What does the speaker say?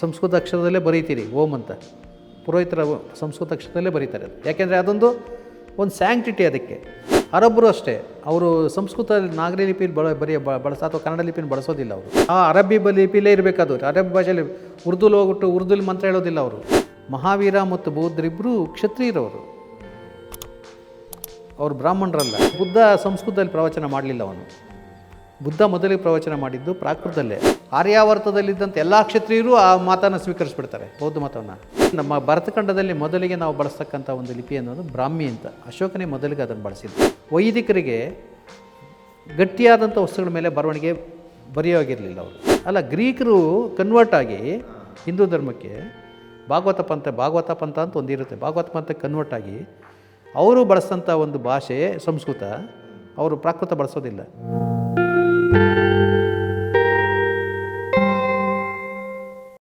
ಸಂಸ್ಕೃತ ಅಕ್ಷರದಲ್ಲೇ ಬರೀತೀರಿ, ಓಂ ಅಂತ. ಪುರೋಹಿತರ ಸಂಸ್ಕೃತ ಅಕ್ಷರದಲ್ಲೇ ಬರೀತಾರೆ ಯಾಕೆಂದರೆ ಅದೊಂದು ಒಂದು ಸ್ಯಾಂಕ್ಟಿಟಿ ಅದಕ್ಕೆ. ಅರಬ್ಬರು ಅಷ್ಟೇ. ಅವರು ಸಂಸ್ಕೃತ ನಾಗರಿ ಲಿಪಿಲಿ ಬಳ ಬರೀ ಬಳಸ, ಅಥವಾ ಕನ್ನಡ ಲಿಪಿನ ಬಳಸೋದಿಲ್ಲ ಅವರು. ಆ ಅರಬ್ಬಿ ಲಿಪಿಲೇ ಇರಬೇಕಾದ್ರು ಅರಬ್ಬಿ ಭಾಷೆಯಲ್ಲಿ ಉರ್ದುಲ್ ಹೋಗ್ಬಿಟ್ಟು ಉರ್ದುಲ್ಲಿ ಮಂತ್ರ ಹೇಳೋದಿಲ್ಲ ಅವರು. ಮಹಾವೀರ ಮತ್ತು ಬೌದ್ಧರಿಬ್ಬರು ಕ್ಷತ್ರಿಯರವರು. ಅವರು ಬ್ರಾಹ್ಮಣರಲ್ಲ. ಬುದ್ಧ ಸಂಸ್ಕೃತದಲ್ಲಿ ಪ್ರವಚನ ಮಾಡಲಿಲ್ಲ ಅವನು. ಬುದ್ಧ ಮೊದಲಿಗೆ ಪ್ರವಚನ ಮಾಡಿದ್ದು ಪ್ರಾಕೃತದಲ್ಲೇ. ಆರ್ಯಾವರ್ತದಲ್ಲಿದ್ದಂಥ ಎಲ್ಲ ಕ್ಷತ್ರಿಯರು ಆ ಮಾತನ್ನು ಸ್ವೀಕರಿಸ್ಬಿಡ್ತಾರೆ, ಬೌದ್ಧ ಮತವನ್ನು. ನಮ್ಮ ಭರತಖಂಡದಲ್ಲಿ ಮೊದಲಿಗೆ ನಾವು ಬಳಸ್ತಕ್ಕಂಥ ಒಂದು ಲಿಪಿ ಅನ್ನೋದು ಬ್ರಾಹ್ಮಿ ಅಂತ. ಅಶೋಕನೇ ಮೊದಲಿಗೆ ಅದನ್ನು ಬಳಸಿದ್ದು. ವೈದಿಕರಿಗೆ ಗಟ್ಟಿಯಾದಂಥ ವಸ್ತುಗಳ ಮೇಲೆ ಬರವಣಿಗೆ ಬರೆಯೋಗಿರಲಿಲ್ಲ ಅವರು. ಅಲ್ಲ, ಗ್ರೀಕರು ಕನ್ವರ್ಟ್ ಆಗಿ ಹಿಂದೂ ಧರ್ಮಕ್ಕೆ ಭಾಗವತ ಪಂಥ ಭಾಗವತ ಪಂಥ ಅಂತ ಒಂದಿರುತ್ತೆ ಭಾಗವತ ಪಂಥ ಕನ್ವರ್ಟ್ ಆಗಿ ಅವರು ಬಳಸಂಥ ಒಂದು ಭಾಷೆ ಸಂಸ್ಕೃತ, ಅವರು ಪ್ರಾಕೃತ ಬಳಸೋದಿಲ್ಲ. thank you